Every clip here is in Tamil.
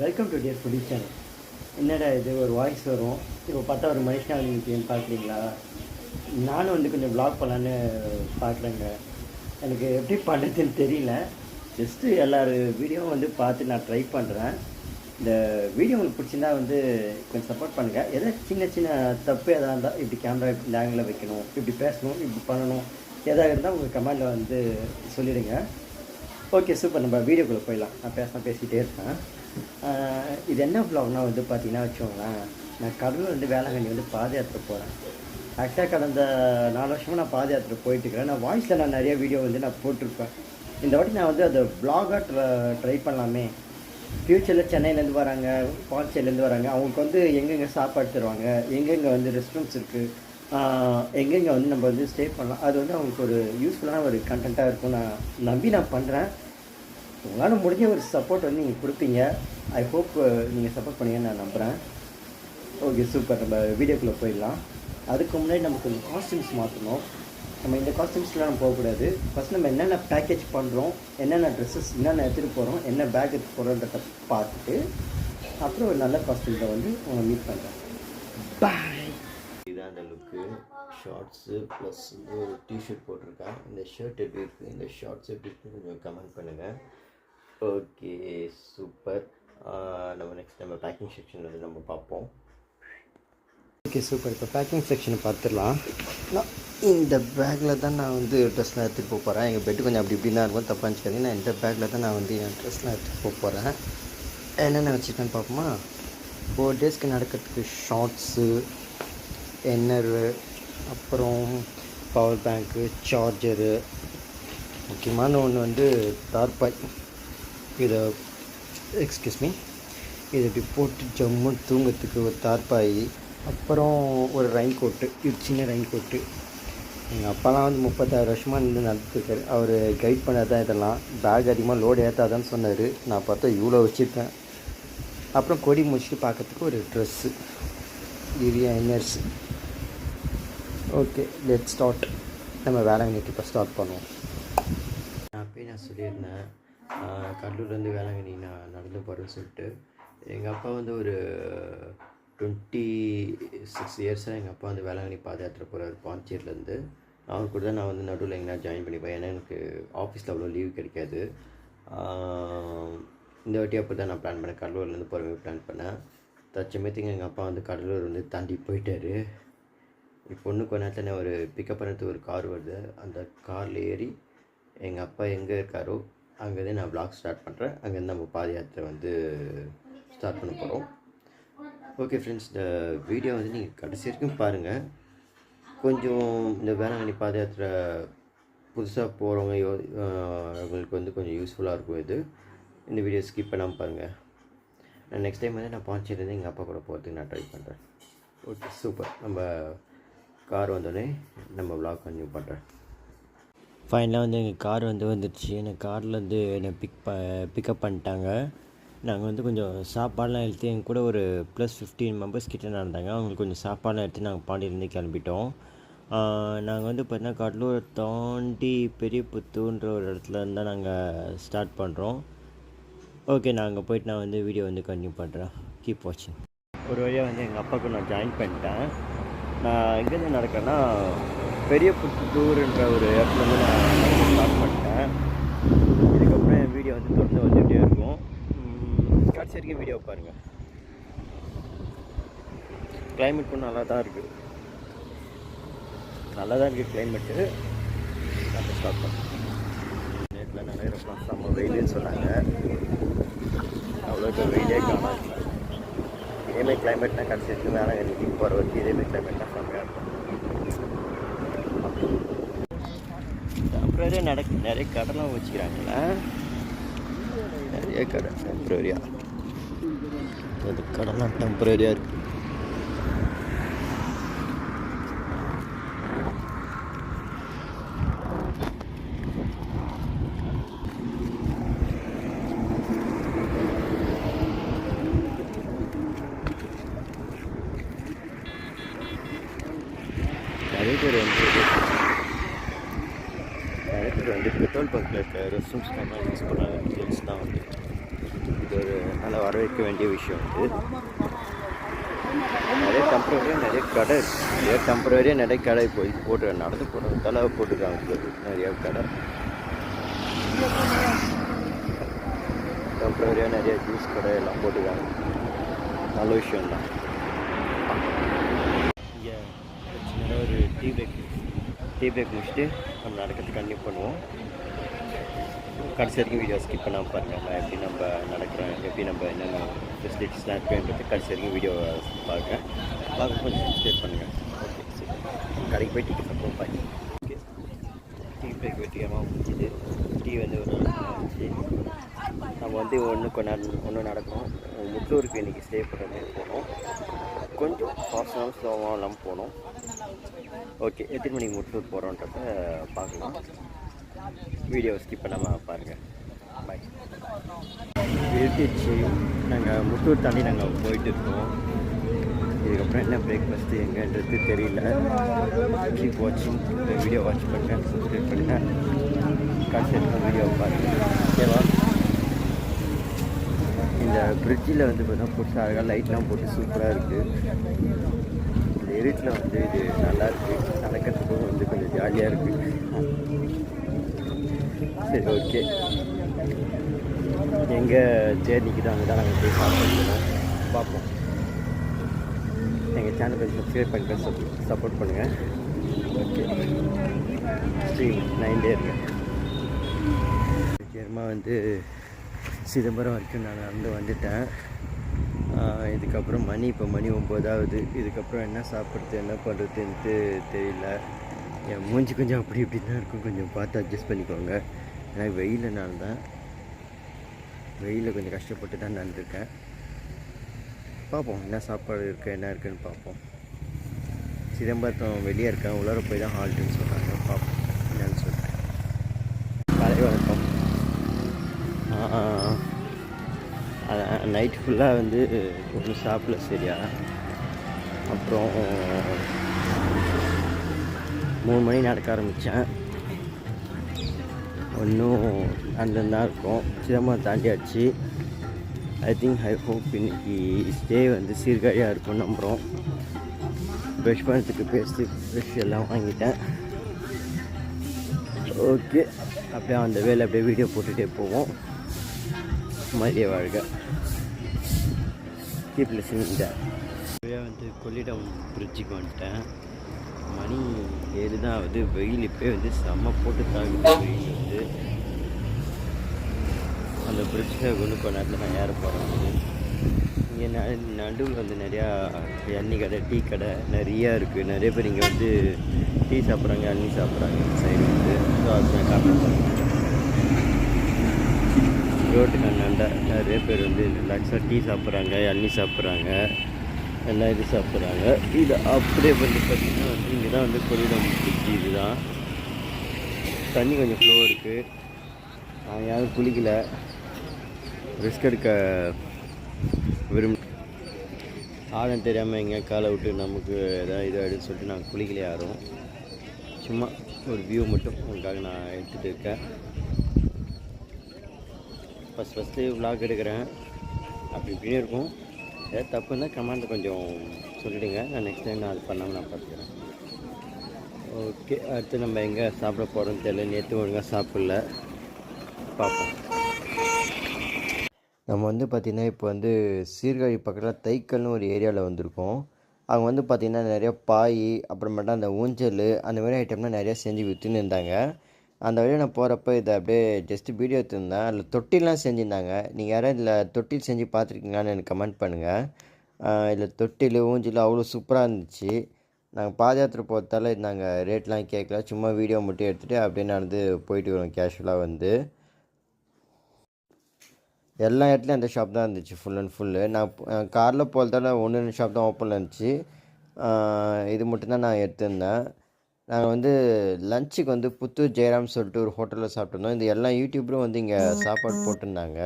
Welcome to dear foodie channel என்னடா இது? ஒரு வாய்ஸ் வரும். இப்போ பார்த்தா ஒரு மனுஷனாக நீங்கள் பார்க்குறீங்களா? நானும் வந்து கொஞ்சம் ப்ளாக் பண்ணலான்னு பார்க்குறேங்க. எனக்கு எப்படி பண்ணுறதுன்னு தெரியல. ஜஸ்ட்டு எல்லார் வீடியோவும் வந்து பார்த்து நான் ட்ரை பண்ணுறேன் இந்த வீடியோ உங்களுக்கு பிடிச்சிருந்தா வந்து கொஞ்சம் சப்போர்ட் பண்ணுங்கள் எதாவது சின்ன சின்ன தப்பு எதாக இருந்தால் இப்படி கேமரா இந்த ஆங்கிளில் வைக்கணும் இப்படி பேசணும் இப்படி பண்ணணும் எதாக இருந்தால் உங்கள் கமெண்டில் வந்து சொல்லிடுங்க. ஓகே சூப்பர் நம்ம வீடியோக்குள்ளே போயிடலாம். நான் பேச பேசிகிட்டே இருக்கேன் இது என்ன ப்ளாக்னா வந்து பார்த்தீங்கன்னா வச்சுக்கோங்களேன் நான் கடலூர் வந்து வேளாங்கண்ணி வந்து பாத யாத்திரை போகிறேன் ஆக்சுவலாக கடந்த நாலு வருஷமாக நான் பாத யாத்திரை போயிட்டு இருக்கிறேன். நான் வாய்ஸில் நான் நிறைய வீடியோ வந்து நான் போட்டிருப்பேன். இந்த வாட்டி நான் வந்து அதை ப்ளாகாக ட்ரை ட்ரை பண்ணலாமே. ஃப்யூச்சரில் சென்னையிலேருந்து வராங்க பாண்டிச்சேரியிலேருந்து வராங்க. அவங்களுக்கு வந்து எங்கெங்கே சாப்பாடு தருவாங்க எங்கெங்கே வந்து ரெஸ்ட் ரூம்ஸ் இருக்குது எங்கெங்கே வந்து நம்ம வந்து ஸ்டே பண்ணலாம். அது வந்து அவங்களுக்கு ஒரு யூஸ்ஃபுல்லான ஒரு கண்டென்ட்டாக இருக்கும் நான் நம்பி நான் பண்ணுறேன் உங்களால் முடிஞ்ச ஒரு சப்போர்ட் வந்து நீங்கள் கொடுப்பீங்க. ஐ ஹோப் நீங்கள் சப்போர்ட் பண்ணுவீங்கன்னு நான் நம்புகிறேன் ஓகே சூப்பர் நம்ம வீடியோக்குள்ளே போயிடலாம். அதுக்கு முன்னாடி நம்ம கொஞ்சம் காஸ்டியூம்ஸ் மாற்றணும் நம்ம இந்த காஸ்டியூம்ஸ்லாம் நம்ம போகக்கூடாது. ஃபஸ்ட் நம்ம என்னென்ன பேக்கேஜ் பண்ணுறோம் என்னென்ன ட்ரெஸ்ஸஸ் என்னென்ன எடுத்துகிட்டு போகிறோம் என்ன பேக் எடுத்து போகிறோன்றத பார்த்துட்டு அப்புறம் ஒரு நல்ல காஸ்டியூமில் வந்து உங்களை மீட் பண்ணுறேன் பாய் இதுதான் அந்த லுக்கு ஷார்ட்ஸு ப்ளஸ் வந்து ஒரு டிஷர்ட் போட்டிருக்கேன். இந்த ஷர்ட் எப்படி இருக்குது இந்த ஷார்ட்ஸ் எப்படி இருக்குது கொஞ்சம் கமெண்ட் பண்ணுங்கள் ஓகே சூப்பர் நம்ம நெக்ஸ்ட் நம்ம பேக்கிங் செக்ஷன் வந்து நம்ம பார்ப்போம். ஓகே சூப்பர் இப்போ பேக்கிங் செக்ஷனை பார்த்துடலாம். நான் இந்த பேக்கில் தான் நான் வந்து ட்ரெஸ்லாம் எடுத்துகிட்டு போக போகிறேன் எங்கள் பெட்டு கொஞ்சம் அப்படி இப்படி தான் இருக்கும். தப்பாக நினச்சிக்காதீங்க. நான் இந்த பேக்கில் தான் நான் வந்து என் ட்ரெஸ்லாம் எடுத்துகிட்டு போக போகிறேன் என்னென்ன வச்சுருக்கேன்னு பார்ப்போமா? ஃபோர் டேஸ்க்கு நடக்கிறதுக்கு ஷார்ட்ஸு என்னரு அப்புறம் பவர் பேங்க்கு சார்ஜரு முக்கியமான ஒன்று வந்து தார்பாய் இதை எக்ஸ்கியூஸ் மீ இதை இப்படி போட்டு ஜம்மு தூங்கத்துக்கு ஒரு தார்பாய் அப்புறம் ஒரு ரெயின் கோட்டு இது சின்ன ரெயின் கோட்டு எங்கள் அப்பாலாம் வந்து முப்பத்தாறு வருஷமாக இருந்து நடந்துருக்காரு அவர் கைட் பண்ணாதான் தான் இதெல்லாம். பேக் அதிகமாக லோடு ஏற்றாதான்னு சொன்னார். நான் பார்த்தா இவ்வளோ வச்சுருப்பேன். அப்புறம் கொடி முடிச்சுட்டு பார்க்கறதுக்கு ஒரு ட்ரெஸ்ஸு இது இன்னர்ஸு ஓகே லெட் ஸ்டார்ட் நம்ம வேளாங்கண்ணி இப்போ ஸ்டார்ட் பண்ணுவோம். நான் போய் நான் சொல்லியிருந்தேன். கடலூர்லேருந்து வேளாங்கண்ணி நான் நடந்து போகிறேன்னு சொல்லிட்டு எங்கள் அப்பா வந்து ஒரு டுவெண்ட்டி சிக்ஸ் இயர்ஸாக எங்கள் அப்பா வந்து வேளாங்கண்ணி பாத யாத்திரை போகிறார் பாண்டிச்சேரிலேருந்து அவர் கூட தான் நான் வந்து நடுவில் எங்கன்னா ஜாயின் பண்ணிப்பேன். ஏன்னா எனக்கு ஆஃபீஸில் அவ்வளோ லீவ் கிடைக்காது. இந்த வாட்டி அப்போ தான் நான் பிளான் பண்ணேன். கடலூர்லேருந்து போகிற மாதிரி பிளான் பண்ணேன். தச்சமயத்துக்கு எங்கள் அப்பா வந்து கடலூர் வந்து தாண்டி போயிட்டாரு. இப்போ ஒன்று கொஞ்ச நேரத்தில் ஒரு பிக்கப் பண்ணுறதுக்கு ஒரு கார் வருது. அந்த காரில் ஏறி எங்கள் அப்பா எங்கே இருக்காரோ அங்கேருந்து நான் vlog ஸ்டார்ட் பண்ணுறேன் அங்கேருந்து நம்ம பாத யாத்திரை வந்து ஸ்டார்ட் பண்ண போகிறோம் ஓகே ஃப்ரெண்ட்ஸ் இந்த வீடியோ வந்து நீங்கள் கடைசி வரைக்கும் பாருங்கள் கொஞ்சம் இந்த வேளாங்கண்ணி பாத யாத்திரை புதுசாக போகிறவங்க யோ அவங்களுக்கு வந்து கொஞ்சம் யூஸ்ஃபுல்லாக இருக்கும் இது. இந்த வீடியோ ஸ்கிப் பண்ணாமல் பாருங்கள் நான் நெக்ஸ்ட் டைம் வந்து நான் பாண்டிச்சேரிலேருந்து எங்கள் அப்பா கூட போகிறதுக்கு நான் ட்ரை பண்ணுறேன் ஓகே சூப்பர் நம்ம கார் வந்தோடனே நம்ம விளாக் கன்யூ பண்ணுறேன் ஃபைனலாக வந்து எங்கள் கார் வந்து வந்துடுச்சு எனக்கு காரில் வந்து என்னை பிக் ப பிக்கப் பண்ணிட்டாங்க. நாங்கள் வந்து கொஞ்சம் சாப்பாடெலாம் எடுத்து எங்கள் கூட ஒரு ப்ளஸ் ஃபிஃப்டீன் மெம்பர்ஸ் கிட்டே நடந்தாங்க. அவங்களுக்கு கொஞ்சம் சாப்பாடெலாம் எடுத்து நாங்கள் பாண்டியிலேருந்து கிளம்பிட்டோம். நாங்கள் வந்து பார்த்தீங்கன்னா கடலூரை தாண்டி பெரிய புத்தூன்ற ஒரு இடத்துல இருந்தால் நாங்கள் ஸ்டார்ட் பண்ணுறோம் ஓகே நான் அங்கே போயிட்டு நான் வந்து வீடியோ வந்து கண்டினியூ பண்ணுறேன் கீப் வாட்சிங் ஒரு வழியாக வந்து எங்கள் அப்பாவுக்கு நான் ஜாயின் பண்ணிட்டேன். நான் எங்கேருந்து நடக்கிறேன்னா பெரிய புத்தூர்ன்ற ஒரு இடத்துல வந்து நான் ஸ்டார்ட் பண்ணிட்டேன். இதுக்கப்புறம் என் வீடியோ வந்து தொடர்ந்து வந்துகிட்டே இருக்கும். கடைசி வரைக்கும் வீடியோ பாருங்கள் கிளைமேட் கொஞ்சம் நல்லா தான் இருக்குது நல்லா தான் இருக்குது கிளைமேட்டு நம்ம ஸ்டார்ட் பண்ணோம் நேற்றில் நிறைய செம்ம வெயிலுன்னு சொன்னாங்க. அவ்வளோக்கு வெயிலே காணாது இதேமாதிரி கிளைமேட்னா கடைசி வரைக்கும் வேணாம் எனக்கு போகிற வரைக்கும் இதேமாதிரி கிளைமேட்னா செம்மையாக இருக்கும் டெம்பரரியாக நடக்கு நிறைய கடைலாம் வச்சுக்கிறாங்களே. நிறைய கடை டெம்பரரியாக அந்த கடைலாம் டெம்பரரியாக இருக்குது நிறைய பேர் வந்து நிறைய பேர் வந்து பெட்ரோல் பங்க்கில் இருக்க ரெஸ்ட் ரூம்ஸ்லாம் யூஸ் பண்ணாங்க ஜென்ஸ் தான் வந்து இது ஒரு நல்ல வரவேற்க வேண்டிய விஷயம் இது நிறைய டெம்பரரியாக நிறைய கடை இருக்கு நிறைய டெம்பரரியாக நிறைய கடை போய் போட்டு நடந்து போடுறாங்க தலை போட்டுருக்காங்க நிறைய கடை. டெம்பரரியாக நிறைய ஜூஸ் கடை எல்லாம் போட்டுருக்காங்க. நல்ல விஷயம்தான் இங்கே சின்ன ஒரு டீ பேக் டீ பேக் முடிச்சுட்டு நம்ம நடக்கிறதுக்கு கண்டினியூ பண்ணுவோம். கடைசி வரைக்கும் வீடியோ ஸ்கிப் பண்ணாமல் பாருங்கள் நான் எப்படி நம்ம நடக்கிறோம் எப்படி நம்ம என்னென்ன ஃபெசிலிட்டிஸ்லாம் இருக்குன்றது கடைசி வரைக்கும் வீடியோ பார்க்குறேன் பார்க்க கொஞ்சம் சப்ஸ்கிரைப் பண்ணுங்கள் கடைக்கு போய் டிக்கெட் பண்ணுறோம் பண்ணி டீ பிரேக் வெற்றிகரமாக முடிஞ்சுது டீ வந்து ஒரு ஆச்சு நம்ம வந்து ஒன்று கொஞ்ச நேரம் ஒன்று நடக்கும் முட்டூருக்கு இன்றைக்கி ஸ்டே பண்ணுற மாதிரி போனோம். கொஞ்சம் ஃபாஸ்டாகவும் ஸ்லோவாக இல்லாமல் போனோம். ஓகே எத்தனை மணிக்கு முட்டூர் போகிறோன்றத பார்க்கலாம். வீடியோ ஸ்கிப் பண்ணாமல் பாருங்கள் பாய் இருந்துச்சு நாங்கள் முட்டூர் தாண்டி நாங்கள் போயிட்டு இருக்கோம். இதுக்கப்புறம் என்ன பிரேக்ஃபாஸ்ட்டு எங்கன்றது தெரியல. கீப் வாட்சிங் இந்த வீடியோ வாட்ச் பண்ணுங்கள் சப்ஸ்கிரைப் பண்ணுங்கள் கடைசி வீடியோ பாருங்கள் ஓகேவா இந்த பிரிட்ஜில் வந்து பார்த்தீங்கன்னா புதுசாக அழகாக லைட்லாம் போட்டு சூப்பராக இருக்குது இந்த இருட்டில் வந்து இது நல்லா இருக்குது நடக்கிறதுக்கும் வந்து கொஞ்சம் ஜாலியாக இருக்குது சரி ஓகே எங்கே ஜேர்னிக்கு தான் அங்கே தான் நாங்கள் போய் சாப்பிடுவோம் பார்ப்போம். சேனல் கொஞ்சம் சப்ஸ்கிரைப் பண்ணிட்டு சப்போர்ட் பண்ணுங்கள் ஓகே ஸ்ட்ரீம் நைன்டே இருக்கேன் நிச்சயமாக வந்து சிதம்பரம் வரைக்கும் நான் நடந்து வந்துட்டேன். இதுக்கப்புறம் மணி இப்போ மணி ஒம்போதாவது இதுக்கப்புறம் என்ன சாப்பிட்றது என்ன பண்ணுறதுன்ட்டு தெரியல. என் மூஞ்சி கொஞ்சம் அப்படி இப்படி தான் இருக்கும். கொஞ்சம் பார்த்து அட்ஜஸ்ட் பண்ணிக்கோங்க. ஏன்னா வெயிலனால தான் வெயிலில் கொஞ்சம் கஷ்டப்பட்டு தான் நடந்திருக்கேன். பார்ப்போம் என்ன சாப்பாடு இருக்குது என்ன இருக்குதுன்னு பார்ப்போம். சிதம்பரத்தம் வெளியே இருக்கேன் உள்ளார போய் தான் ஹால்ட்டுன்னு சொல்கிறாங்க பார்ப்போம் என்னன்னு சொல்லிட்டு காலை வணக்கம். நைட் ஃபுல்லாக வந்து ஒன்றும் சாப்பிடல சரியா. அப்புறம் மூணு மணி நடக்க ஆரம்பித்தேன் ஒன்றும் அந்த தான் இருக்கும். சிதம்பரம் தாண்டியாச்சு. ஐ திங்க் ஐ ஹோப் இன்னைக்கு ஸ்டே வந்து சீர்காழியாக இருக்கும் நம்புகிறோம் ப்ரெஷ் பண்ணுறதுக்கு பேஸ்ட்டு ப்ரெஷ் எல்லாம் வாங்கிட்டேன். ஓகே அப்படியே அந்த வேலை அப்படியே வீடியோ போட்டுகிட்டே போவோம். மதிய வாழ்க. கீப் லிசனிங் அப்படியே வந்து கொள்ளிடம் பிரிட்ஜுக்கு வந்துட்டேன். மணி ஏழு தான் ஆகுது. வெயில் இப்போ வந்து செம்ம போட்டு தாக்குது வெயில் வந்து. அந்த பிரிட்ஜில் ஒன்று போன நேரத்தில் நான் ஏற போகிறேன் இங்கே ந நடுவில் வந்து நிறையா எண்ணெய் கடை டீ கடை நிறையா இருக்குது நிறைய பேர் இங்கே வந்து டீ சாப்பிட்றாங்க அண்ணி சாப்பிட்றாங்க. இந்த சைடு வந்து. ஸோ அது நான் காட்டுறேன் ரோட்டுக்கு அண்ணாண்ட நிறைய பேர் வந்து ரிலாக்ஸாக டீ சாப்பிட்றாங்க அண்ணி சாப்பிட்றாங்க எல்லாம் இது சாப்பிட்றாங்க. இது அப்படியே வந்து பார்த்திங்கன்னா வந்து இங்கே தான் வந்து கொள்ளிடம் பிடிச்சி இதுதான். தண்ணி கொஞ்சம் ஃப்ளோ இருக்குது நான் யாரும் குளிக்கலை. ரிஸ்க் எடுக்க விரும்ப ஆழம் தெரியாமல் எங்கேயா காலை விட்டு நமக்கு எதாவது இதாகிடுன்னு சொல்லிட்டு நான் குளிக்கல யாரும். சும்மா ஒரு வியூ மட்டும் உங்களுக்காக நான் எடுத்துகிட்டு இருக்கேன். ஃபஸ்ட் ஃபஸ்ட்டு vlog எடுக்கிறேன். அப்படி இப்படியும் இருக்கும். ஏதாவது தப்பு இருந்தால் கமெண்ட் கொஞ்சம் சொல்லிவிடுங்க நான் நெக்ஸ்ட் டைம் நான் அது பண்ணாமல் நான் பார்த்துக்கிறேன். ஓகே அடுத்து நம்ம எங்கே சாப்பிட போகிறோம்னு தெரியல. நேற்று ஒழுங்காக சாப்பிடல. பார்ப்போம். நம்ம வந்து பார்த்திங்கன்னா இப்போ வந்து சீர்காழி பக்கத்தில் தைக்கல்னு ஒரு ஏரியாவில் வந்திருக்கோம். அங்கே வந்து பார்த்திங்கன்னா நிறைய பாய் அப்புறமேட்டா அந்த ஊஞ்சல் அந்த மாதிரி ஐட்டம்லாம் நிறையா செஞ்சு விற்றுன்னு இருந்தாங்க. அந்த வழியாக நான் போகிறப்ப இதை அப்படியே ஜஸ்ட் வீடியோ எடுத்திருந்தேன். அதில் தொட்டிலாம் செஞ்சுருந்தாங்க. நீங்கள் யாராவது இதில் தொட்டில் செஞ்சு பார்த்துருக்கீங்களான்னு எனக்கு கமெண்ட் பண்ணுங்கள் இதில் தொட்டில் ஊஞ்சல் அவ்வளோ சூப்பராக இருந்துச்சு. நாங்கள் பாதயாத்திரை போகிறதால நாங்கள் ரேட்லாம் கேட்கல சும்மா வீடியோ மட்டும் எடுத்துகிட்டு அப்படியே நடந்து போயிட்டு வரோம் கேஷுவலாக வந்து. எல்லா இடத்துலையும் அந்த ஷாப் தான் இருந்துச்சு ஃபுல் அண்ட் ஃபுல்லு நான் காரில் போகிறதால ஒன்று ரெண்டு ஷாப் தான் ஓப்பனில் இருந்துச்சு. இது மட்டும்தான் நான் எடுத்திருந்தேன். நாங்கள் வந்து லஞ்சுக்கு வந்து புத்தூர் ஜெயராம் சொல்லிட்டு ஒரு ஹோட்டலில் சாப்பிட்ருந்தோம் இது எல்லா யூடியூபரும் வந்து இங்கே சாப்பாடு போட்டிருந்தாங்க.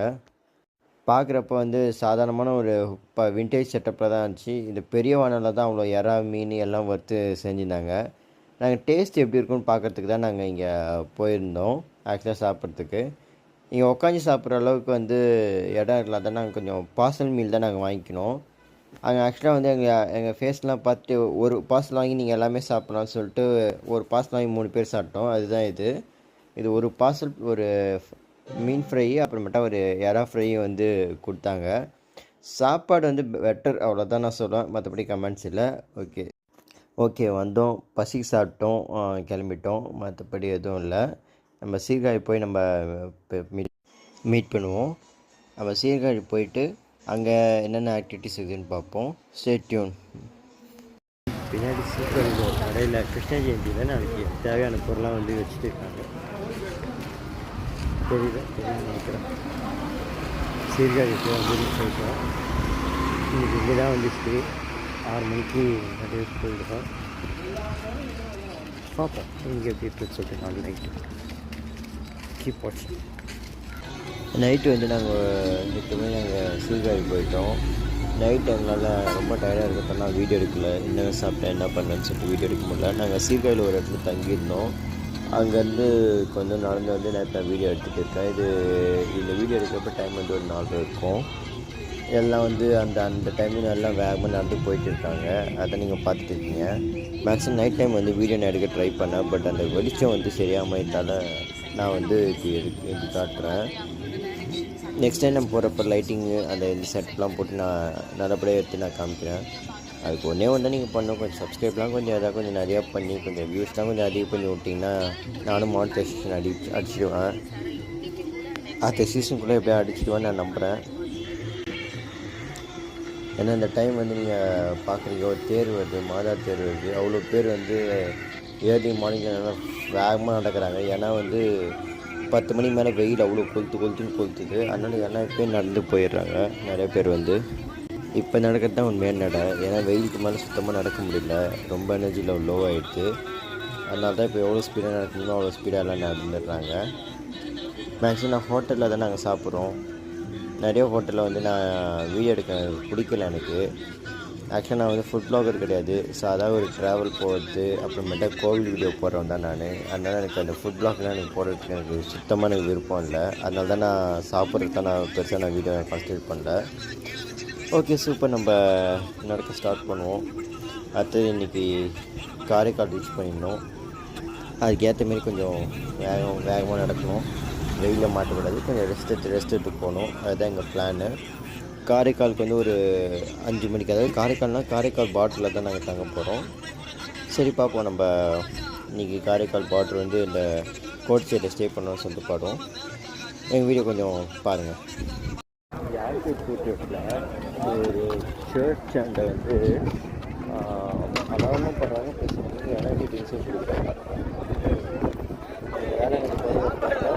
பார்க்குறப்ப வந்து சாதாரணமான ஒரு இப்போ விண்டேஜ் செட்டப்பில் தான் இருந்துச்சு. இந்த பெரிய வானலில் தான் அவ்வளோ இறா மீன் எல்லாம் வறுத்து செஞ்சுருந்தாங்க. நாங்கள் டேஸ்ட் எப்படி இருக்குன்னு பார்க்குறதுக்கு தான் நாங்கள் இங்கே போயிருந்தோம் ஆக்சுவலாக சாப்பிட்றதுக்கு. இங்கே உட்காந்து சாப்பிட்ற அளவுக்கு வந்து இடம் இல்லாத நாங்கள் கொஞ்சம் பார்சல் மீல் தான் நாங்கள் வாங்கிக்கணும். அங்கே ஆக்சுவலாக வந்து எங்கள் எங்கள் ஃபேஸ்லாம் பார்த்துட்டு ஒரு பார்சல் வாங்கி நீங்கள் எல்லாமே சாப்பிட்லாம்னு சொல்லிட்டு ஒரு பார்சல் வாங்கி மூணு பேர் சாப்பிட்டோம். அதுதான் இது. இது ஒரு பார்சல் ஒரு மீன் ஃப்ரை அப்புறமேட்டா ஒரு எறா ஃப்ரையும் வந்து கொடுத்தாங்க. சாப்பாடு வந்து பெட்டர் அவ்வளோதான் நான் சொல்லுவேன் மற்றபடி கமெண்ட்ஸ் இல்லை. ஓகே ஓகே வந்தோம். பசிக்கு சாப்பிட்டோம். கிளம்பிட்டோம். மற்றபடி எதுவும் இல்லை. நம்ம சீர்காழி போய் நம்ம மீட் மீட் பண்ணுவோம். நம்ம சீர்காழி போயிட்டு அங்கே என்னென்ன ஆக்டிவிட்டிஸ் இருக்குதுன்னு பார்ப்போம். ஸ்டேட்யூன் பின்னாடி சீர்காழி கடையில் கிருஷ்ண ஜெயந்தியில் நாளைக்கு தேவையான பொருளாக வந்து வச்சுட்டு இருக்காங்க. தெரியுதா? தெரியல நினைக்கிறேன். சீர்காழி போய் அப்படின்னு சொல்லிட்டோம். இன்றைக்கி இங்கே தான் வந்து ஆறு மணிக்கு நிறைய போயிருக்கோம் பார்ப்போம். இங்கே எப்படி இருக்குன்னு சொல்லிட்டு நாலு நைட்டு சிக்கி போச்சு நைட்டு வந்து நாங்கள் எட்டு நாங்கள் சீர்காழி போயிட்டோம். நைட் எங்களால் ரொம்ப டயர்டாக இருக்கிறதுனால வீடியோ எடுக்கல. என்ன சாப்பிட்டேன் என்ன பண்ணேன்னு சொல்லிட்டு வீடியோ எடுக்க முடியல. நாங்கள் சீர்காழியில் ஒரு இடத்துல தங்கியிருந்தோம். அங்கேருந்து கொஞ்சம் நடந்து வந்து நான் இப்போ வீடியோ எடுத்துகிட்டு இருக்கேன். இது இந்த வீடியோ எடுக்கிறப்ப டைம் வந்து ஒரு நாலு இருக்கும். எல்லாம் வந்து அந்த அந்த டைமில் எல்லாம் வேகமாக நடந்து போயிட்டு இருக்காங்க. அதை நீங்கள் பார்த்துட்டு இருக்கீங்க. மேக்ஸிமம் நைட் டைம் வந்து வீடியோ நான் எடுக்க ட்ரை பண்ணேன். பட் அந்த வெளிச்சம் வந்து சரியாமத்தால் நான் வந்து இது எடுக்க எடுத்து காட்டுறேன். நெக்ஸ்ட் டைம் நம்ம போகிறப்ப லைட்டிங்கு அந்த செட்லாம் போட்டு நான் நல்லபடியாக எடுத்து நான் காமிக்கிறேன். அதுக்கு ஒன்றே ஒன்று நீங்கள் பண்ணும் கொஞ்சம் சப்ஸ்கிரைப்லாம் கொஞ்சம் எதாவது கொஞ்சம் நிறையா பண்ணி கொஞ்சம் வியூஸ்லாம் கொஞ்சம் அதிகம் பண்ணி விட்டிங்கன்னா நானும் மானிட்டைசேஷன் அடி அடிச்சிடுவேன். அடுத்த சீசனுக்குள்ளே எப்படியா அடிச்சிடுவேன் நான் நம்புகிறேன் ஏன்னா இந்த டைம் வந்து நீங்கள் பார்க்குறீங்க ஒரு தேர் வருது மாதா தேர் வருது. அவ்வளோ பேர் வந்து ஏர்லி மார்னிங் நல்லா வேகமாக நடக்கிறாங்க. ஏன்னா வந்து பத்து மணி மேலே வெயில் அவ்வளோ கொளுத்து கொளுத்துன்னு கொளுத்துது. அதனால் எல்லா பேர் நடந்து போயிடுறாங்க நிறைய பேர் வந்து இப்போ நடக்கிறது தான் உண்மையான நடை. ஏன்னா வெயிலுக்கு மேலே சுத்தமாக நடக்க முடியல. ரொம்ப எனர்ஜி லெவல் லோ ஆகிடுது அதனால தான் இப்போ எவ்வளோ ஸ்பீடாக நடக்கணுமோ அவ்வளோ ஸ்பீடாக எல்லாம் நடந்துடுறாங்க. மேக்ஸிமம் நான் ஹோட்டலில் தான் நாங்கள் சாப்பிட்றோம். நிறைய ஹோட்டலில் வந்து நான் வீடியோ எடுக்க பிடிக்கல எனக்கு. ஆக்சுவலாக நான் வந்து ஃபுட் ப்ளாகர் கிடையாது. ஸோ அதாவது ஒரு ட்ராவல் போகிறது அப்புறமேட்டா கோவில் வீடியோ போடுறவன் தான் நான். அதனால் எனக்கு அந்த ஃபுட் ப்ளாக்லாம் எனக்கு போடுறதுக்கு எனக்கு சுத்தமாக எனக்கு விருப்பம் இல்லை. அதனால தான் நான் சாப்பிட்றதுக்கு தான் நான் பெருசாக நான் வீடியோ கான்சன்ட்ரேட் பண்ணல. ஓகே சூப்பர் நம்ம நடக்க ஸ்டார்ட் பண்ணுவோம். அடுத்தது இன்றைக்கி காரைக்கால் ரீச் பண்ணிடணும் அதுக்கேற்ற மாரி கொஞ்சம் வேகம் வேகமாக நடக்கணும். வெயிலில் மாட்டக்கூடாது. கொஞ்சம் ரெஸ்ட் எடுத்து ரெஸ்ட் எடுத்து போகணும். அதுதான் எங்கள் பிளானு காரைக்காலுக்கு வந்து ஒரு அஞ்சு மணிக்கு அதாவது காரைக்கால்னால் காரைக்கால் பாட்டில் தான் நாங்கள் தங்க போகிறோம் சரி பார்ப்போம் நம்ம இன்றைக்கி காரைக்கால் பாட்டில் வந்து இந்த கோட் சைடில் ஸ்டே பண்ணோம்னு சொல்லிட்டு பாடுவோம். எங்கள் வீடியோ கொஞ்சம் பாருங்கள் யாருக்கு கூட்டத்தில் ஒரு சர்ச் அண்டை வந்து அலாரமாக பண்ணுறாங்க ப்ளஸ் வந்து கொடுக்குறாங்க வேலை எனக்கு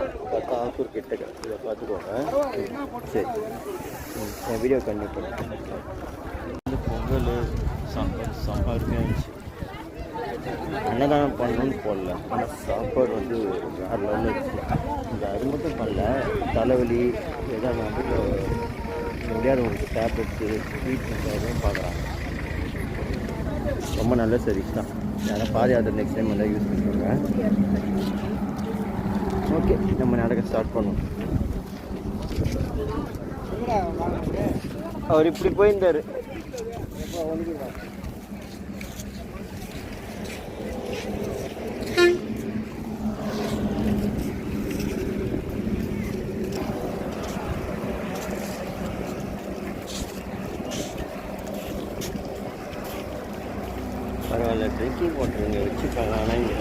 ஆத்தூர் கிட்ட இதை பார்த்துக்கோங்க. சரி. என் வீடியோ கண்டினியூ பண்ணுறேன் வந்து பொங்கல் இருந்துச்சு அன்னதானம் பண்ணணும்னு போடல. ஆனால் சாப்பாடு வந்து வேறு லெவலில் இருந்துச்சு இந்த அது மட்டும் பண்ணல. தலைவலி ஏதாவது வந்து முடியாதவங்களுக்கு டேப்லெட்ஸு ட்ரீட்மெண்ட் அதுவும் பார்க்குறாங்க. ரொம்ப நல்ல சர்வீஸ் தான். அதனால் பாதி அதை நெக்ஸ்ட் டைம் வந்து யூஸ் பண்ணிக்கோங்க. ஓகே நம்ம நடக்க ஸ்டார்ட் பண்ணுவோம். அவர் இப்படி போயிருந்தாரு பரவாயில்ல ட்ரிங்கிங் வாட்டர் இங்கே வச்சுருக்காங்க ஆனால் இங்கே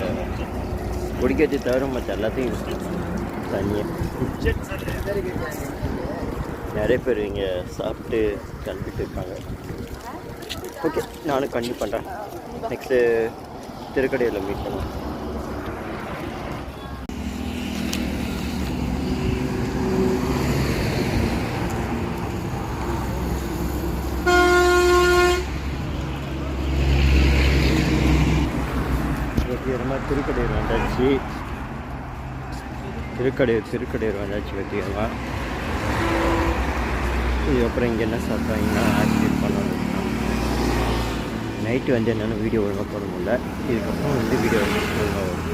கேஜி தவிர மற்ற எல்லாத்தையும் யூஸ் தண்ணியை நிறைய பேர் இங்கே சாப்பிட்டு கிளம்பிட்டு இருக்காங்க ஓகே நானும் கண்டிப்பாக பண்ணுறேன் நெக்ஸ்ட்டு திருக்கடையில் மீட் பண்ணுவேன் வெற்றிகரமாக திருக்கடையூர் வந்தாச்சு. திருக்கடையூர் திருக்கடையூர் வந்தாச்சு பார்த்தீங்களா இதுக்கப்புறம் இங்கே என்ன சாப்பிட்டாங்கன்னா ஆக்டிவேட் பண்ணணும் நைட்டு வந்து என்னென்ன வீடியோ ஒழுங்காக போட முடியல. இதுக்கப்புறம் வந்து வீடியோ ஒழுங்காக வரும்.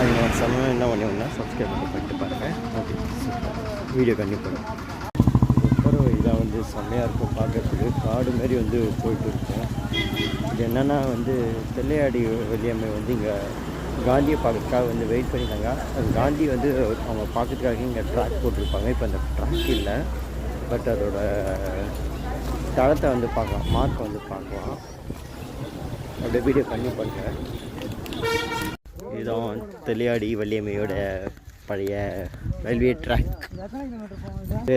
அது நான் சமயம் என்ன பண்ணுவோம்னா சப்ஸ்கிரைப் பண்ணி பண்ணிட்டு பாருங்கள் ஓகே வீடியோ கண்டிப்பாக அப்புறம் இதாக வந்து செம்மையாக இருக்கும் பார்க்கறதுக்கு. காடு மாதிரி வந்து போயிட்டு இருக்கோம் இது என்னென்னா வந்து தெல்லையாடி வெள்ளியம்மை வந்து இங்கே காந்தியை பார்க்கறதுக்காக வந்து வெயிட் பண்ணியிருந்தாங்க அது காந்தி வந்து அவங்க பார்க்கறதுக்காக இங்கே ட்ராக் போட்டிருப்பாங்க. இப்போ அந்த ட்ராக் இல்லை. பட் அதோட தளத்தை வந்து பார்க்கலாம். மார்க்கை வந்து பார்க்கலாம். அப்படியே வீடியோ பண்ணி பண்ணுறேன் இதுதான் தெளியாடி வள்ளியம்மையோட பழைய ரயில்வே ட்ராக்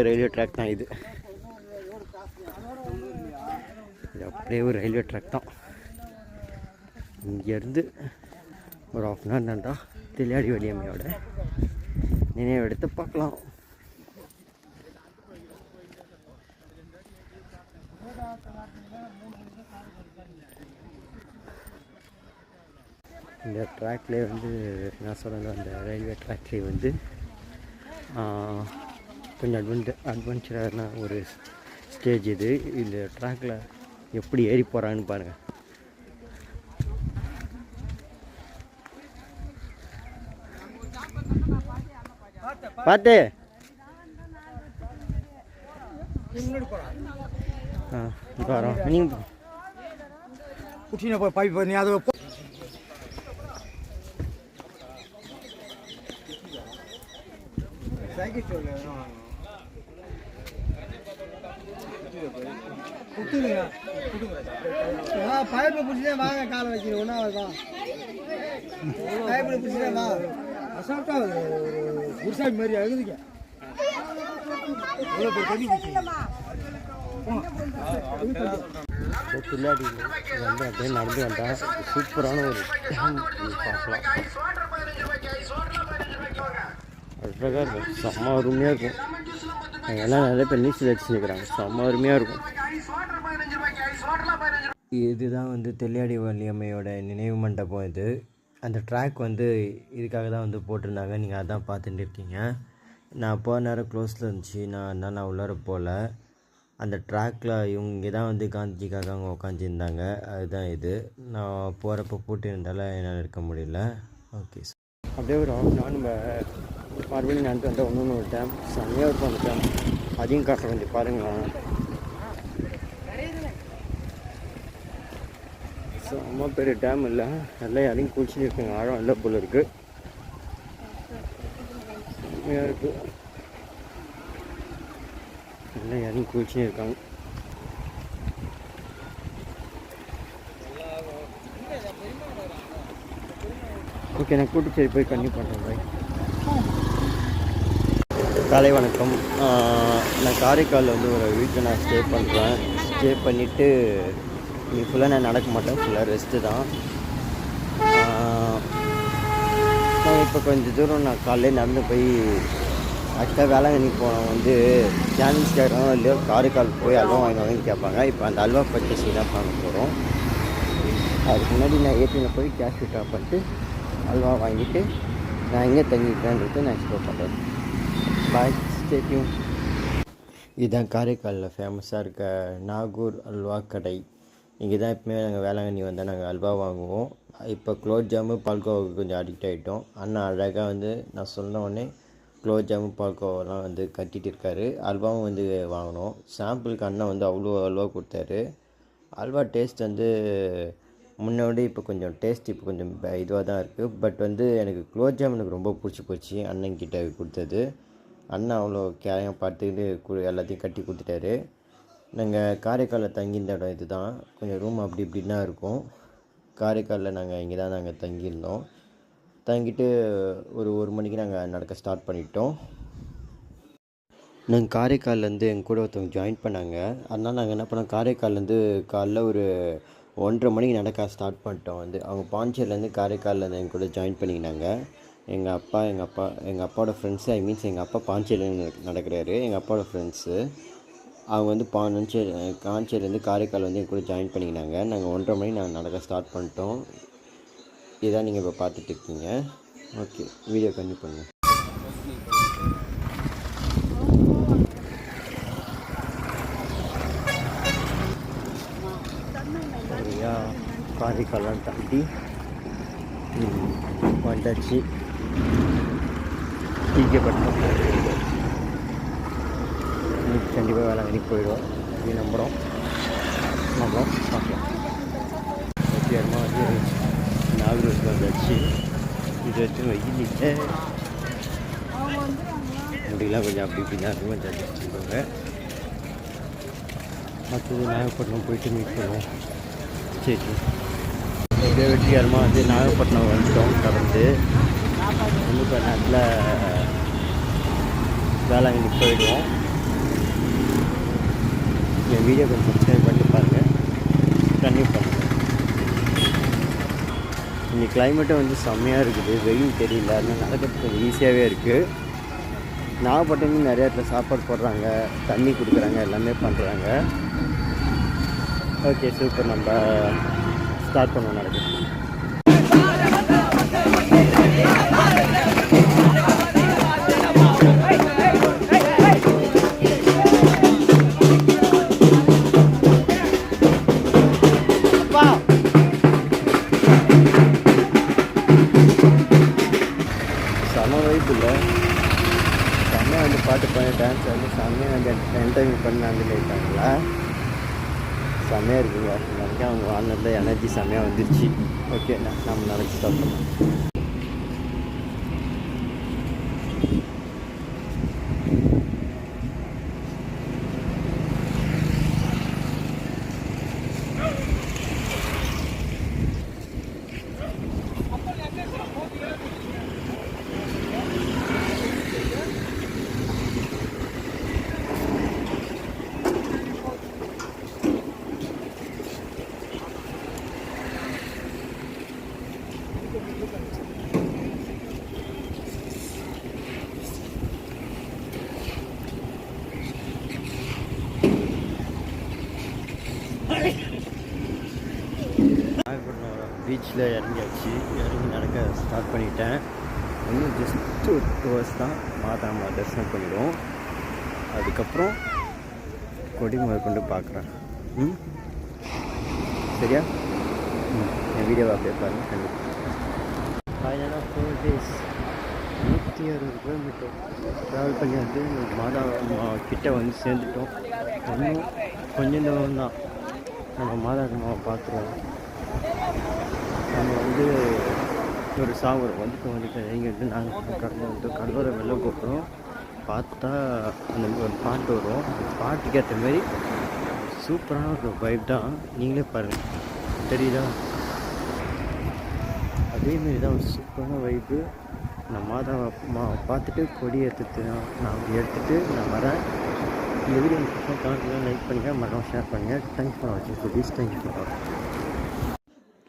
ரயில்வே ட்ராக் தான் இது. இது அப்படியே ஒரு ரயில்வே ட்ராக் தான். இங்கேருந்து ஒரு ஆஃப் அன் ஹவர் தான்டா. தெளியாடி வலியம்மையோட நினைவு எடுத்து பார்க்கலாம். இந்த ட்ராக்லேயே வந்து நான் சொல்கிறது அந்த ரயில்வே ட்ராக்லேயே வந்து கொஞ்சம் அட்வென்ட் அட்வென்ச்சரான ஒரு ஸ்டேஜ் இது. இந்த ட்ராக்கில் எப்படி ஏறி போகிறான்னு பாருங்கள் பார்த்து ஆ இதோ வரோம். நீங்கள் குட்டின போய் பைப் பண்ணி அதை பைப்பை வாங்க காலை வைக்கணும் ஒன்றா வா. பைப்பில் பிடிச்சதே வா. அசால்ட்டா குருசாமி மாதிரி அழுதுங்க. இவ்வளோ பேர் தண்ணி குடிச்சிங்க பின்னாடி வந்து அப்படியே நடந்து வந்தேன் சூப்பரான ஒரு பார்க்கலாம் அழகாக இருக்கும் செம்ம அருமையாக இருக்கும். எல்லாம் நிறைய பேர் நீச்சல் அடிச்சுருக்கிறாங்க செம்ம அருமையாக இருக்கும். இதுதான் வந்து தெல்லியாடி வள்ளியம்மையோட நினைவு மண்டபம் இது. அந்த ட்ராக் வந்து இதுக்காக தான் வந்து போட்டிருந்தாங்க. நீங்கள் அதான் பார்த்துட்டு இருக்கீங்க. நான் போன நேரம் க்ளோஸில் இருந்துச்சு. நான் அதனால் நான் உள்ளார போகல. அந்த ட்ராக்கில் இவங்க தான் வந்து காந்திஜிக்காக அவங்க உட்காந்துருந்தாங்க அதுதான் இது. நான் போகிறப்ப போட்டு இருந்தால என்னால் இருக்க முடியல. ஓகே சார் அப்படியே ஒரு ஆஃப் நான் நம்ம மறுபடியும் நான் வந்து ஒன்று ஒரு டேம் செம்மையாக இருக்கும் அந்த டேம் அதையும் காட்டுறேன் கொஞ்சம் பாருங்களேன். அம்மா பேர் டேம் இல்லை. எல்லாம் இறங்கி குளிச்சுட்டு இருக்காங்க. ஆழம் இல்லை போல் இருக்குது செம்மையாக இருக்குது எல்லாம் இறங்கி குளிச்சுட்டு இருக்காங்க. ஓகே நான் கூட்டுச்சேரி போய் கன்னியூ பண்ணுறேன் பாய் காலை வணக்கம். நான் காரைக்காலில் வந்து ஒரு வீட்டில் நான் ஸ்டே பண்ணுறேன் ஸ்டே பண்ணிவிட்டு இன்னைக்கு ஃபுல்லாக நான் நடக்க மாட்டேன். ஃபுல்லாக ரெஸ்ட்டு தான். நான் இப்போ கொஞ்சம் தூரம் நான் காலையில் நடந்து போய் ஆக்சுவலாக வேளாங்கண்ணி போனோம் வந்து சேனல்ஸ் கேட்குறோம் இல்லையோ காரைக்கால் போய் அல்வா வாங்கினவங்க கேட்பாங்க. இப்போ அந்த அல்வா பச்சை தான் பண்ண போகிறோம் அதுக்கு முன்னாடி நான் ஏடிஎம்மில் போய் கேஷ் விட்ரா பண்ணிட்டு அல்வா வாங்கிட்டு நான் எங்கே தங்கிக்கிறேன்றது நான் எக்ஸ்ப்ளோர் பண்ணுறேன் பாய் ஸ்டேட்யூ இதுதான் காரைக்காலில் ஃபேமஸாக இருக்க நாகூர் அல்வா கடை. இங்கே தான் எப்பவுமே நாங்கள் வேளாங்கண்ணி வந்தால் நாங்கள் அல்வா வாங்குவோம். இப்போ குலோப் ஜாமு பால்கோவாவுக்கு கொஞ்சம் அடிக்ட் ஆகிட்டோம் அண்ணா அழகாக வந்து நான் சொன்ன உடனே குலோப் ஜாமு பால்கோவாலாம் வந்து கட்டிகிட்டு இருக்காரு. அல்வாவும் வந்து வாங்கினோம் சாம்பிளுக்கு அண்ணா வந்து அவ்வளோ அல்வா கொடுத்தாரு. அல்வா டேஸ்ட் வந்து முன்னோட இப்போ கொஞ்சம் டேஸ்ட் இப்போ கொஞ்சம் இதுவாக தான் இருக்குது பட் வந்து எனக்கு குலோப் ஜாம் எனக்கு ரொம்ப பிடிச்சி போச்சு. அண்ணன் கிட்ட கொடுத்தது. அண்ணன் அவ்வளோ கேரையாக பார்த்துக்கிட்டு கு எல்லாத்தையும் கட்டி கொடுத்துட்டாரு. நாங்கள் காரைக்காலில் தங்கியிருந்த இடம் இது தான் கொஞ்சம் ரூம் அப்படி இப்படின்னா இருக்கும். காரைக்காலில் நாங்கள் இங்கே தான் நாங்கள் தங்கியிருந்தோம். தங்கிட்டு ஒரு ஒரு மணிக்கு நாங்கள் நடக்க ஸ்டார்ட் பண்ணிட்டோம். நாங்கள் காரைக்கால்லேருந்து எங்கள் கூட ஒருத்தவங்க ஜாயின் பண்ணாங்க. அதனால் நாங்கள் என்ன பண்ணோம் காரைக்கால்லேருந்து காலைல ஒரு ஒன்றரை மணிக்கு நடக்க ஸ்டார்ட் பண்ணிட்டோம். வந்து அவங்க பாண்டிச்சேரிலேருந்து காரைக்காலில் எங்கள் கூட ஜாயின் பண்ணிக்கினாங்க. எங்கள் அப்பா எங்கள் அப்பா எங்கள் அப்பாவோட ஃப்ரெண்ட்ஸு ஐ மீன்ஸ் எங்கள் அப்பா பாஞ்சேரிலேருந்து நடக்கிறாரு. எங்கள் அப்பாவோட ஃப்ரெண்ட்ஸு அவங்க வந்து பாண்டிச்சேரி காஞ்சேரிலேருந்து காரைக்கால் வந்து என் கூட ஜாயின் பண்ணிக்கினாங்க. நாங்கள் ஒன்றரை மணிக்கு நாங்கள் நடக்க ஸ்டார்ட் பண்ணிட்டோம். இதான் நீங்கள் இப்போ பார்த்துட்டு இருக்கீங்க. ஓகே வீடியோ கண்டிப்பாக பண்ணுங்கள் சரியா காரைக்கால்லாம் தாண்டி வந்தாச்சு. டிகே பட்டம் இன்னைக்கு கண்டிப்பாக வேலை வேளாங்கண்ணி போயிடுவோம். அப்படின்னு நம்புகிறோம் நம்புகிறோம் பார்க்கலாம். வெற்றிகரமாக வந்து நாகூருக்கு வந்தாச்சு இது வச்சு வெயில் முடியலாம் கொஞ்சம் அப்படி இப்படி தான் கொஞ்சம் அட்ஜஸ்ட் பண்ணிக்கோங்க. மற்றது நாகப்பட்டினம் போயிட்டு மீட் பண்ணுவோம். சரி இதே வெற்றிகரமாக வந்து நாகப்பட்டினம் வந்துட்டோம் கடந்து. இன்னும் கொஞ்ச நேரத்தில் வேளாங்கண்ணி போயிடுவோம். வீடியோ கொஞ்சம் சப்ஸ்கிரைப் பண்ணி பாருங்கள் கண்டிப்பாக பண்ணுங்கள் இன்னைக்கு கிளைமேட்டும் வந்து செம்மையாக இருக்குது. வெயில் தெரியல. அதனால் நடக்கிறது கொஞ்சம் ஈஸியாகவே இருக்குது நாகப்பட்டினம் நிறைய இடத்துல சாப்பாடு போடுறாங்க. தண்ணி கொடுக்குறாங்க. எல்லாமே பண்ணுறாங்க ஓகே சூப்பர் நம்ம ஸ்டார்ட் பண்ணுவோம் நடக்குது செம்மையாக வந்துருச்சு ஓகே நம்ம நாளைக்கு ஸ்டார்ட் பண்ணலாம் நாகப்பட்டினம் பீச்சில் இறங்கியாச்சு இறங்கி நடக்க ஸ்டார்ட் பண்ணிட்டேன். இன்னும் ஜஸ்ட் ஒரு டூ ஹவர்ஸ் தான் மாதாமா தரிசனம் பண்ணிடுவோம். அதுக்கப்புறம் கொடி முதற்கொண்டு பார்க்குறேன். ம்? சரியா? ம். என் வீடியோவை அப்படியே பாருங்கள் கண்டிப்பாக ஃபைனலாக ஃபோர் டேஸ் நூற்றி அறுபது கிலோமீட்டர் ட்ராவல் பண்ணி வந்து மாதா மா- கிட்ட வந்து சேர்ந்துட்டோம். இன்னும் கொஞ்சம் தூரம் தான். நம்ம மாதா அம்மாவை பார்த்துருவோம். நம்ம வந்து ஒரு சாங் ஒரு வந்துட்டு வந்துட்டு இங்கே வந்து நாங்கள் கடந்து வந்து கடலோர வெள்ளம் கூப்பிட்றோம் பார்த்தா அந்த ஒரு பாட்டு வரும். பாட்டுக்கு ஏற்ற மாதிரி சூப்பரான ஒரு வைப் தான். நீங்களே பாருங்கள் தெரியுதா? அதேமாரி தான் ஒரு சூப்பரான வைப்பு நான் மாதா மா பார்த்துட்டு கொடி எடுத்துட்டு நான் நான் எடுத்துகிட்டு நான் வரேன். இந்த வீடியோ கமெண்ட்லாம் லைக் பண்ணுங்கள் மறக்காம ஷேர் பண்ணுங்கள் தேங்க்ஸ் ஃபார் வாட்சிங் ப்ளீஸ் தேங்க்யூ ஃபார்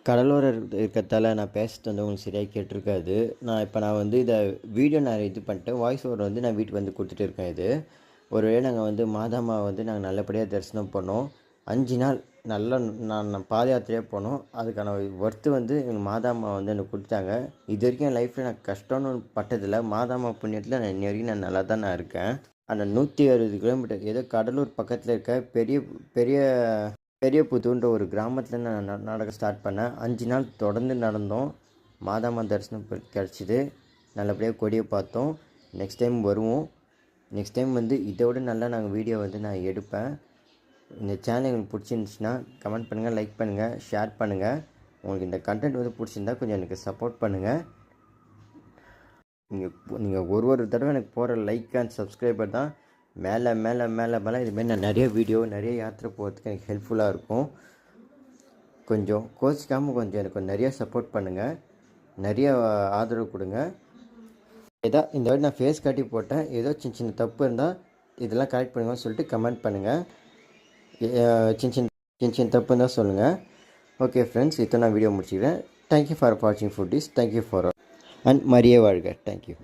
வாட்சிங் கடலோர இருக்கிறதால நான் பேசிட்டு வந்து உங்களுக்கு சரியாக கேட்டிருக்காது. நான் இப்போ நான் வந்து இதை வீடியோ நான் இது பண்ணிட்டு வாய்ஸ் ஓவர் வந்து நான் வீட்டுக்கு வந்து கொடுத்துட்டு இருக்கேன் இது. ஒரு வேளை நாங்கள் வந்து மாதாமா வந்து நாங்கள் நல்லபடியாக தரிசனம் பண்ணோம். அஞ்சு நாள் நல்ல நான் நான் பாத யாத்திரையாக போனோம். அதுக்கான ஒர்த்து வந்து எங்கள் மாதாமா வந்து எனக்கு கொடுத்தாங்க. இது வரைக்கும் என் லைஃப்பில் நான் கஷ்டம்னு பட்டதில்லை. மாதாமா புண்ணியத்தில் நான் இன்ன வரைக்கும் நான் நல்லா தான் நான் இருக்கேன். அந்த நூற்றி அறுபது கிலோமீட்டர் ஏதோ கடலூர் பக்கத்தில் இருக்க பெரிய பெரிய பெரிய புதுன்ற ஒரு கிராமத்தில் நான் நாடகம் நடக்க ஸ்டார்ட் பண்ணேன். அஞ்சு நாள் தொடர்ந்து நடந்தோம். மாதாமா தரிசனம் கிடச்சிது. நல்லபடியாக கொடியை பார்த்தோம். நெக்ஸ்ட் டைம் வருவோம். நெக்ஸ்ட் டைம் வந்து இதை விட நல்லா நாங்கள் வீடியோ வந்து நான் எடுப்பேன். இந்த சேனல் எங்களுக்கு பிடிச்சிருந்துச்சுன்னா கமெண்ட் பண்ணுங்கள் லைக் பண்ணுங்கள் ஷேர் பண்ணுங்கள் உங்களுக்கு இந்த கண்டென்ட் வந்து பிடிச்சிருந்தா கொஞ்சம் எனக்கு சப்போர்ட் பண்ணுங்கள் நீங்கள் நீங்கள் ஒரு ஒரு தடவை எனக்கு போகிற லைக் அண்ட் சப்ஸ்கிரைபர் தான் மேலே மேலே மேலே மேலே. இதுமாரி நான் நிறைய வீடியோ நிறைய யாத்திரை போகிறதுக்கு எனக்கு ஹெல்ப்ஃபுல்லாக இருக்கும். கொஞ்சம் கோச்சிக்காமல் கொஞ்சம் எனக்கு நிறைய சப்போர்ட் பண்ணுங்கள் நிறைய ஆதரவு கொடுங்க. ஏதோ இந்த வாட்டி நான் ஃபேஸ் காட்டி போட்டேன். ஏதோ சின்ன சின்ன தப்பு இருந்தால் இதெல்லாம் கரெக்ட் பண்ணுங்கன்னு சொல்லிட்டு கமெண்ட் பண்ணுங்கள் சின்ன சின்ன சின்ன சின்ன தப்பு இருந்தால் சொல்லுங்கள் ஓகே ஃப்ரெண்ட்ஸ் இத்தனை நான் வீடியோ முடிச்சுக்கிறேன். தேங்க்யூ ஃபார் வாட்சிங் foodies thank you for and Maria வாழ்க. Thank you